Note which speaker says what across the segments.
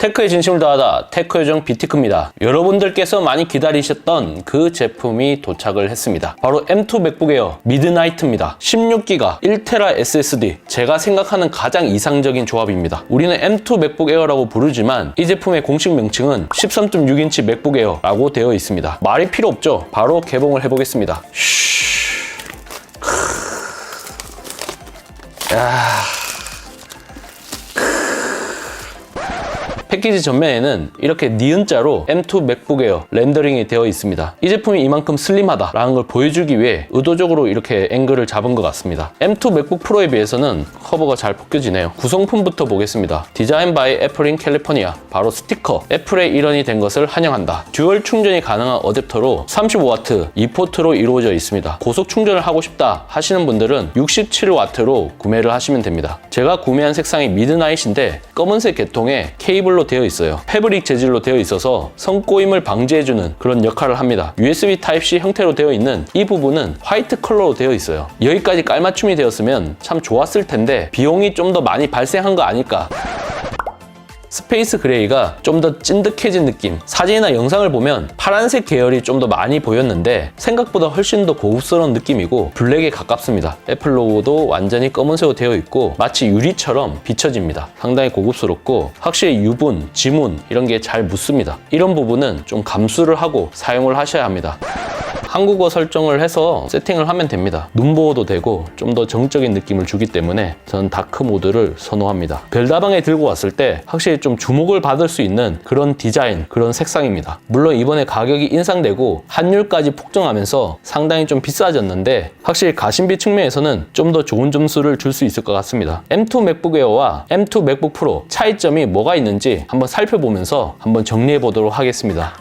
Speaker 1: 테크의 진심을 다하다 테크 요정 비티크입니다. 여러분들께서 많이 기다리셨던 그 제품이 도착을 했습니다. 바로 M2 맥북 에어 미드나이트입니다. 16기가 1테라 SSD 제가 생각하는 가장 이상적인 조합입니다. 우리는 M2 맥북 에어라고 부르지만 이 제품의 공식 명칭은 13.6인치 맥북 에어라고 되어 있습니다. 말이 필요 없죠? 바로 개봉을 해보겠습니다. 패키지 전면에는 이렇게 니은자로 M2 맥북 에어 렌더링이 되어 있습니다. 이 제품이 이만큼 슬림하다라는 걸 보여주기 위해 의도적으로 이렇게 앵글을 잡은 것 같습니다. M2 맥북 프로에 비해서는 커버가 잘 벗겨지네요. 구성품부터 보겠습니다. 디자인 바이 애플인 캘리포니아 바로 스티커 애플의 일원이 된 것을 환영한다. 듀얼 충전이 가능한 어댑터로 35W 2포트로 이루어져 있습니다. 고속 충전을 하고 싶다 하시는 분들은 67W로 구매를 하시면 됩니다. 제가 구매한 색상이 미드나잇인데 검은색 계통의 케이블로 되어 있어요. 패브릭 재질로 되어 있어서 성꼬임을 방지해주는 그런 역할을 합니다. USB Type-C 형태로 되어 있는 이 부분은 화이트 컬러로 되어 있어요. 여기까지 깔맞춤이 되었으면 참 좋았을 텐데 비용이 좀 더 많이 발생한 거 아닐까 스페이스 그레이가 좀 더 찐득해진 느낌. 사진이나 영상을 보면 파란색 계열이 좀 더 많이 보였는데 생각보다 훨씬 더 고급스러운 느낌이고 블랙에 가깝습니다. 애플 로고도 완전히 검은색으로 되어 있고 마치 유리처럼 비춰집니다. 상당히 고급스럽고 확실히 유분, 지문 이런 게 잘 묻습니다. 이런 부분은 좀 감수를 하고 사용을 하셔야 합니다. 한국어 설정을 해서 세팅을 하면 됩니다. 눈보호도 되고 좀 더 정적인 느낌을 주기 때문에 저는 다크 모드를 선호합니다. 별다방에 들고 왔을 때 확실히 좀 주목을 받을 수 있는 그런 디자인, 그런 색상입니다. 물론 이번에 가격이 인상되고 환율까지 폭등하면서 상당히 좀 비싸졌는데 확실히 가심비 측면에서는 좀 더 좋은 점수를 줄 수 있을 것 같습니다. M2 맥북 에어와 M2 맥북 프로 차이점이 뭐가 있는지 한번 살펴보면서 한번 정리해 보도록 하겠습니다.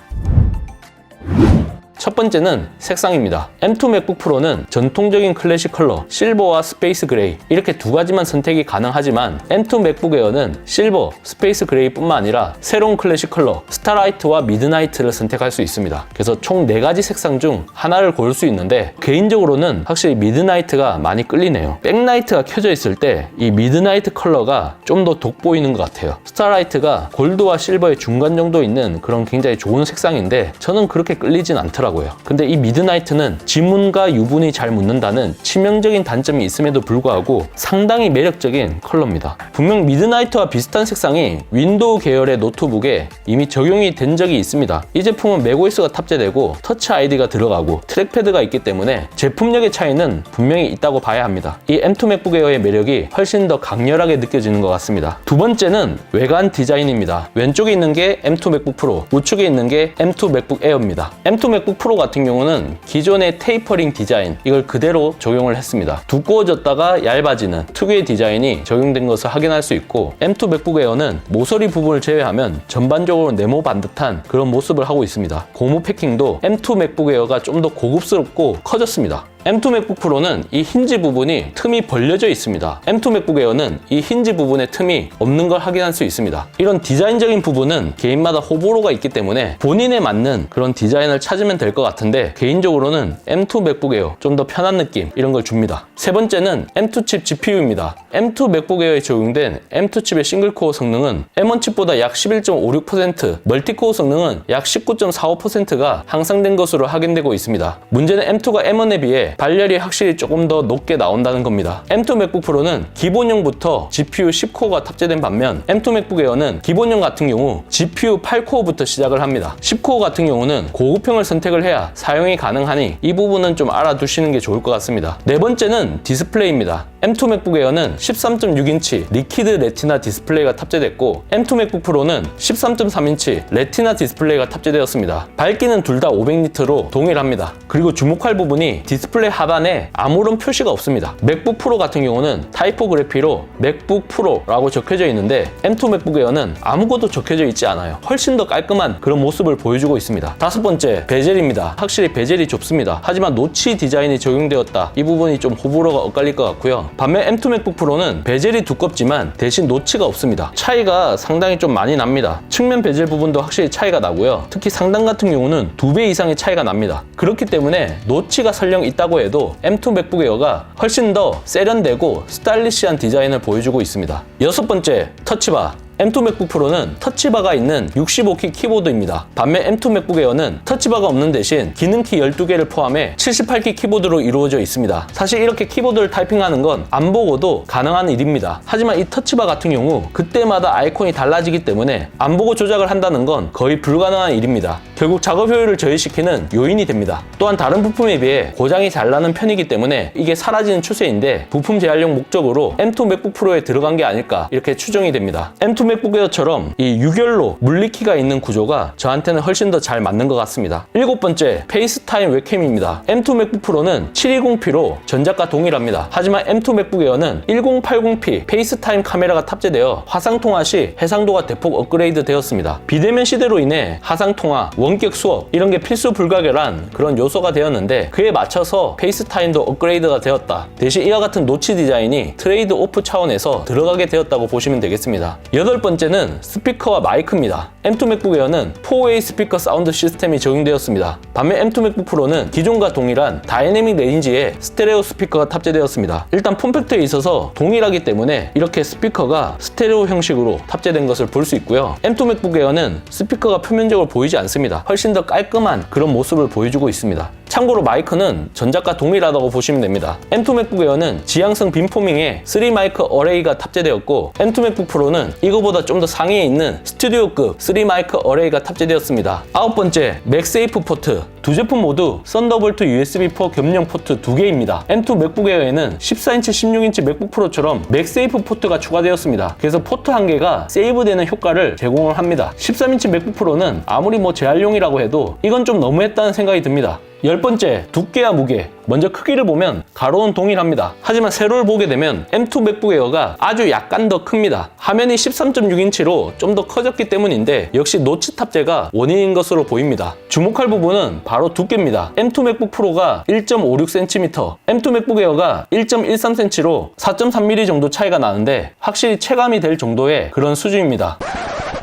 Speaker 1: 첫 번째는 색상입니다. M2 맥북 프로는 전통적인 클래식 컬러, 실버와 스페이스 그레이 이렇게 두 가지만 선택이 가능하지만 M2 맥북 에어는 실버, 스페이스 그레이뿐만 아니라 새로운 클래식 컬러, 스타라이트와 미드나이트를 선택할 수 있습니다. 그래서 총 네 가지 색상 중 하나를 고를 수 있는데 개인적으로는 확실히 미드나이트가 많이 끌리네요. 백라이트가 켜져 있을 때 이 미드나이트 컬러가 좀 더 돋보이는 것 같아요. 스타라이트가 골드와 실버의 중간 정도 있는 그런 굉장히 좋은 색상인데 저는 그렇게 끌리진 않더라고요. 근데 이 미드나이트는 지문과 유분이 잘 묻는다는 치명적인 단점이 있음에도 불구하고 상당히 매력적인 컬러입니다. 분명 미드나이트와 비슷한 색상이 윈도우 계열의 노트북에 이미 적용이 된 적이 있습니다. 이 제품은 맥OS가 탑재되고 터치 아이디가 들어가고 트랙패드가 있기 때문에 제품력의 차이는 분명히 있다고 봐야 합니다. 이 M2 맥북 에어의 매력이 훨씬 더 강렬하게 느껴지는 것 같습니다. 두 번째는 외관 디자인입니다. 왼쪽에 있는 게 M2 맥북 프로, 우측에 있는 게 M2 맥북 에어입니다. M2 맥북 프로 같은 경우는 기존의 테이퍼링 디자인 이걸 그대로 적용을 했습니다. 두꺼워졌다가 얇아지는 특유의 디자인이 적용된 것을 확인할 수 있고 M2 맥북 에어는 모서리 부분을 제외하면 전반적으로 네모 반듯한 그런 모습을 하고 있습니다. 고무 패킹도 M2 맥북 에어가 좀 더 고급스럽고 커졌습니다. M2 맥북 프로는 이 힌지 부분이 틈이 벌려져 있습니다. M2 맥북 에어는 이 힌지 부분에 틈이 없는 걸 확인할 수 있습니다. 이런 디자인적인 부분은 개인마다 호불호가 있기 때문에 본인에 맞는 그런 디자인을 찾으면 될 것 같은데 개인적으로는 M2 맥북 에어 좀 더 편한 느낌 이런 걸 줍니다. 세 번째는 M2 칩 GPU입니다. M2 맥북 에어에 적용된 M2 칩의 싱글코어 성능은 M1 칩보다 약 11.56% 멀티코어 성능은 약 19.45%가 향상된 것으로 확인되고 있습니다. 문제는 M2가 M1에 비해 발열이 확실히 조금 더 높게 나온다는 겁니다. M2 맥북 프로는 기본형부터 GPU 10코어가 탑재된 반면 M2 맥북 에어는 기본형 같은 경우 GPU 8코어부터 시작을 합니다. 10코어 같은 경우는 고급형을 선택을 해야 사용이 가능하니 이 부분은 좀 알아두시는 게 좋을 것 같습니다. 네 번째는 디스플레이입니다. M2 맥북 에어는 13.6인치 리퀴드 레티나 디스플레이가 탑재됐고 M2 맥북 프로는 13.3인치 레티나 디스플레이가 탑재되었습니다. 밝기는 둘 다 500니트로 동일합니다. 그리고 주목할 부분이 디스플레이 하단에 아무런 표시가 없습니다. 맥북 프로 같은 경우는 타이포그래피로 맥북 프로라고 적혀져 있는데 M2 맥북 에어는 아무것도 적혀져 있지 않아요. 훨씬 더 깔끔한 그런 모습을 보여주고 있습니다. 다섯 번째, 베젤입니다. 확실히 베젤이 좁습니다. 하지만 노치 디자인이 적용되었다. 이 부분이 좀 호불호가 엇갈릴 것 같고요. 반면 M2 맥북 프로는 베젤이 두껍지만 대신 노치가 없습니다. 차이가 상당히 좀 많이 납니다. 측면 베젤 부분도 확실히 차이가 나고요. 특히 상단 같은 경우는 두 배 이상의 차이가 납니다. 그렇기 때문에 노치가 설령 있다고 해도 M2 맥북 에어가 훨씬 더 세련되고 스타일리시한 디자인을 보여주고 있습니다. 여섯 번째, 터치바. M2 맥북 프로는 터치바가 있는 65키 키보드입니다. 반면 M2 맥북 에어는 터치바가 없는 대신 기능키 12개를 포함해 78키 키보드로 이루어져 있습니다. 사실 이렇게 키보드를 타이핑하는 건 안 보고도 가능한 일입니다. 하지만 이 터치바 같은 경우 그때마다 아이콘이 달라지기 때문에 안 보고 조작을 한다는 건 거의 불가능한 일입니다. 결국 작업 효율을 저해시키는 요인이 됩니다. 또한 다른 부품에 비해 고장이 잘 나는 편이기 때문에 이게 사라지는 추세인데 부품 재활용 목적으로 M2 맥북 프로에 들어간 게 아닐까 이렇게 추정이 됩니다. M2 맥북 에어처럼 이 유결로 물리키가 있는 구조가 저한테는 훨씬 더 잘 맞는 것 같습니다. 일곱 번째 페이스타임 웹캠입니다. M2 맥북 프로는 720p로 전작과 동일합니다. 하지만 M2 맥북 에어는 1080p 페이스타임 카메라가 탑재되어 화상 통화 시 해상도가 대폭 업그레이드 되었습니다. 비대면 시대로 인해 화상 통화, 원격 수업 이런 게 필수 불가결한 그런 요소가 되었는데 그에 맞춰서 페이스타임도 업그레이드가 되었다. 대신 이와 같은 노치 디자인이 트레이드 오프 차원에서 들어가게 되었다고 보시면 되겠습니다. 여덟 번째는 스피커와 마이크입니다. M2 맥북 에어는 4웨이 스피커 사운드 시스템이 적용되었습니다. 반면 M2 맥북 프로는 기존과 동일한 다이내믹 레인지에 스테레오 스피커가 탑재되었습니다. 일단 폼팩트에 있어서 동일하기 때문에 이렇게 스피커가 스테레오 형식으로 탑재된 것을 볼 수 있고요. M2 맥북 에어는 스피커가 표면적으로 보이지 않습니다. 훨씬 더 깔끔한 그런 모습을 보여주고 있습니다. 참고로 마이크는 전작과 동일하다고 보시면 됩니다. M2 맥북 에어는 지향성 빔포밍에 3 마이크 어레이가 탑재되었고 M2 맥북 프로는 이거보다 좀 더 상위에 있는 스튜디오급 3 마이크 어레이가 탑재되었습니다. 아홉 번째, 맥세이프 포트. 두 제품 모두 썬더볼트 USB4 겸용 포트 두 개입니다. M2 맥북 에어에는 14인치, 16인치 맥북 프로처럼 맥세이프 포트가 추가되었습니다. 그래서 포트 한 개가 세이브되는 효과를 제공을 합니다. 13인치 맥북 프로는 아무리 뭐 재활용이라고 해도 이건 좀 너무했다는 생각이 듭니다. 열 번째, 두께와 무게. 먼저 크기를 보면 가로는 동일합니다. 하지만 세로를 보게 되면 M2 맥북 에어가 아주 약간 더 큽니다. 화면이 13.6인치로 좀 더 커졌기 때문인데 역시 노치 탑재가 원인인 것으로 보입니다. 주목할 부분은 바로 두께입니다. M2 맥북 프로가 1.56cm, M2 맥북 에어가 1.13cm로 4.3mm 정도 차이가 나는데 확실히 체감이 될 정도의 그런 수준입니다.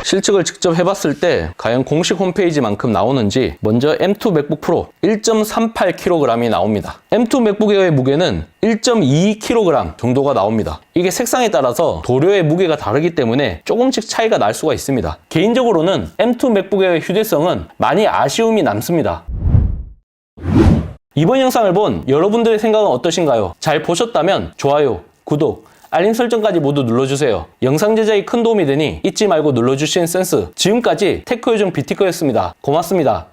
Speaker 1: 실측을 직접 해봤을 때 과연 공식 홈페이지만큼 나오는지 먼저 M2 맥북 프로 1.38kg이 나옵니다. M2 맥북 에어의 무게는 1.22kg 정도가 나옵니다. 이게 색상에 따라서 도료의 무게가 다르기 때문에 조금씩 차이가 날 수가 있습니다. 개인적으로는 M2 맥북 에어의 휴대성은 많이 아쉬움이 남습니다. 이번 영상을 본 여러분들의 생각은 어떠신가요? 잘 보셨다면 좋아요, 구독, 알림 설정까지 모두 눌러주세요. 영상 제작에 큰 도움이 되니 잊지 말고 눌러주신 센스. 지금까지 테크요즘 비티커였습니다. 고맙습니다.